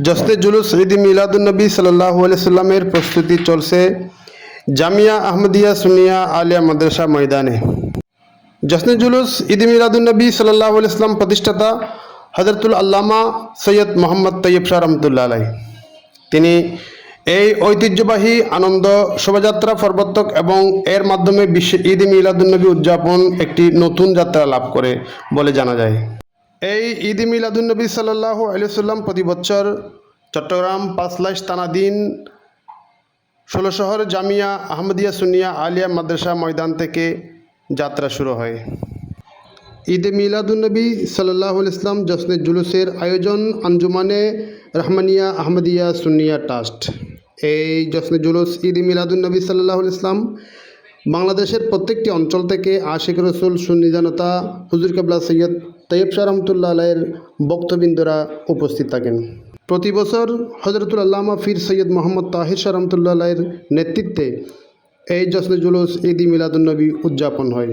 জস্তে জুলুস ঈদ মিলাদুলনবী সাল্লাহ সাল্লামের প্রস্তুতি চলছে জামিয়া আহমদিয়া সুনিয়া আলিয়া মাদ্রাসা ময়দানে। জশ্নে জুলুস ঈদ মিলাদুলনবী সাল্লাহ ইসলাম প্রতিষ্ঠাতা হজরতুল আল্লামা সৈয়দ মোহাম্মদ তৈয়ব শাহ রহমতুল্লাহ আলাই তিনি এই ঐতিহ্যবাহী আনন্দ শোভাযাত্রা প্রবর্তক এবং এর মাধ্যমে বিশ্ব ঈদ মিলাদুলনবী উদযাপন একটি নতুন যাত্রা লাভ করে বলে জানা যায়। এই ঈদ মিলাদুলনবী সাল্লাহ আলিয়াল্লাম প্রতি বছর চট্টগ্রাম পাঁচলাইশ তানাদিন ষোলো শহর জামিয়া আহমদিয়া সুনিয়া আলিয়া মাদ্রাসা ময়দান থেকে যাত্রা শুরু হয়। ঈদে মিলাদুলনবী সাল্লাহ ইসলাম জশ্নে জুলুসের আয়োজন আঞ্জুমানে রহমানিয়া আহমদিয়া সুনিয়া ট্রাস্ট। এই জশ্নে জুলুস ঈদ মিলাদুলনবী সাল্লাহ ইসলাম বাংলাদেশের প্রত্যেকটি অঞ্চল থেকে আশিক রসুল সুন্নি জনতা, হুজুর কাবলা সৈয়দ তৈয়ব শাহ রহমতুল্লাহ আলাইয়ের বক্তবৃন্দরা উপস্থিত থাকেন। প্রতি বছর হজরতুল আল্লামা ফির সৈয়দ মোহাম্মদ তাহির শাহ রহমতুল্লাহ আলাইয়ের নেতৃত্বে এই জশ্নে জুলুস, ঈদ মিলাদুলনবী উদযাপন হয়।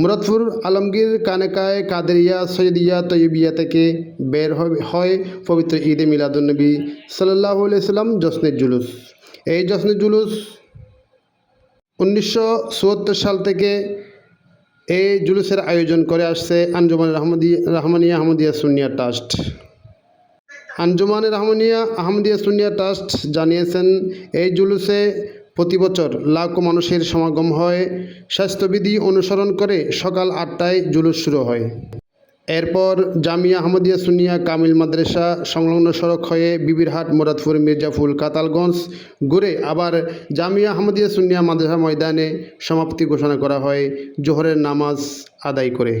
মুরাদপুর আলমগীর কানেকায় কাদেরিয়া, সৈয়দিয়া তৈবিয়া থেকে বের হয় পবিত্র ঈদে মিলাদুলনবী সাল্লাহ সাল্লাম জশ্নে জুলুস। এই জশ্নে জুলুস উনিশশো চুয়াত্তর সাল থেকে এই জুলুসের আয়োজন করে আসছে আঞ্জুমান রহমদি রহমানিয়া আহমদিয়া সুনিয়া ট্রাস্ট। আঞ্জুমান রহমানিয়া আহমদিয়া সুনিয়া ট্রাস্ট জানিয়েছেন, এই জুলুসে প্রতি বছর লাখো মানুষের সমাগম হয়। স্বাস্থ্যবিধি অনুসরণ করে সকাল আটটায় জুলুস শুরু হয়। এরপর জামিয়া আহমদিয়া সুনিয়া কামিল মাদ্রাসা সংলগ্ন সড়ক হয়ে বিবিরহাট, মোরাদপুর মির্জাফুল কাতালগঞ্জ ঘুরে আবার জামিয়া আহমদিয়া সুনিয়া মাদ্রাসা ময়দানে সমাপ্তি ঘোষণা করা হয় জোহরের নামাজ আদায় করে।